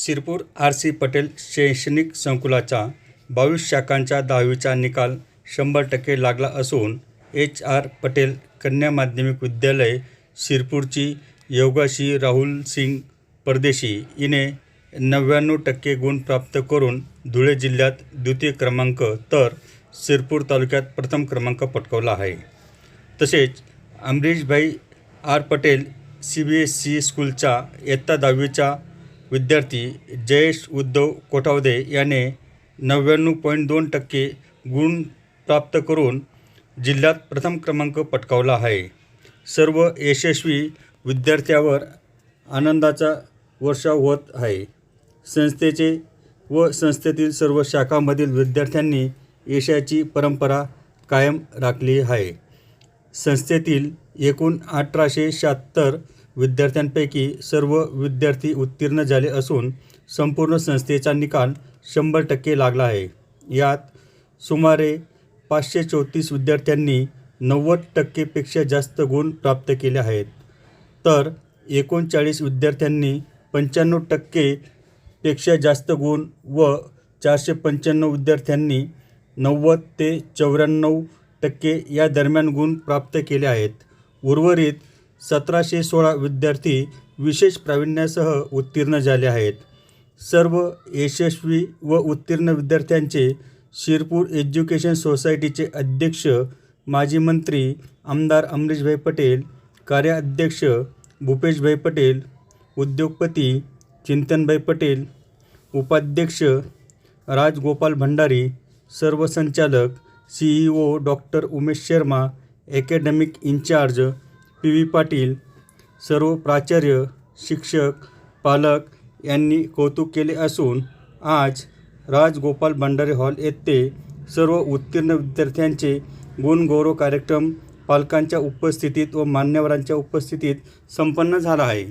Shirpur R C Patel शैक्षणिक संकुलाचा बावीस शाखांच्या दहावीचा निकाल शंभर टक्के लागला असून एच आर पटेल कन्या माध्यमिक विद्यालय शिरपूरची योगाशी राहुल सिंग परदेशी हिने नव्याण्णव टक्के गुण प्राप्त करून धुळे जिल्ह्यात द्वितीय क्रमांक तर शिरपूर तालुक्यात प्रथम क्रमांक पटकावला आहे. तसेच Amrishbhai R Patel C B S C स्कूलच्या इयत्ता दहावीच्या विद्यार्थी जयेश उद्धव कोठावदे याने नव्याण्णव पॉईंट दोन टक्के गुण प्राप्त करून जिल्ह्यात प्रथम क्रमांक पटकावला आहे. सर्व यशस्वी विद्यार्थ्यावर आनंदाचा वर्षाव होत आहे. संस्थेचे व संस्थेतील सर्व शाखांमधील विद्यार्थ्यांनी यशाची परंपरा कायम राखली आहे. संस्थेतील एकूण अठराशे शहात्तर विद्यार्थ्यांपैकी सर्व विद्यार्थी उत्तीर्ण झाले असून संपूर्ण संस्थेचा निकाल शंभर टक्के लागला आहे. यात सुमारे पाचशे चौतीस विद्यार्थ्यांनी नव्वद टक्केपेक्षा जास्त गुण प्राप्त केले आहेत. तर एकोणचाळीस विद्यार्थ्यांनी पंच्याण्णव टक्केपेक्षा जास्त गुण व चारशे पंच्याण्णव विद्यार्थ्यांनी नव्वद ते चौऱ्याण्णव टक्के या दरम्यान गुण प्राप्त केले आहेत. उर्वरित सतराशे सोळा विद्यार्थी विशेष प्रावीण्यासह उत्तीर्ण झाले आहेत. सर्व यशस्वी व उत्तीर्ण विद्यार्थ्यांचे शिरपूर एज्युकेशन सोसायटीचे अध्यक्ष माजी मंत्री आमदार अमरीशभाई पटेल कार्याध्यक्ष भूपेशभाई पटेल उद्योगपती चिंतनभाई पटेल उपाध्यक्ष राजगोपाल भंडारी सर्व संचालक C E O doctor Umesh Sharma academic incharge P V Patil सर्व प्राचार्य शिक्षक पालक यांनी कौतुक केले असून आज राजगोपाल भंडारे हॉल येथे सर्व उत्तीर्ण विद्यार्थ्यांचे गुणगौरव कार्यक्रम पालकांच्या उपस्थितीत व मान्यवरांच्या उपस्थितीत संपन्न झाला आहे.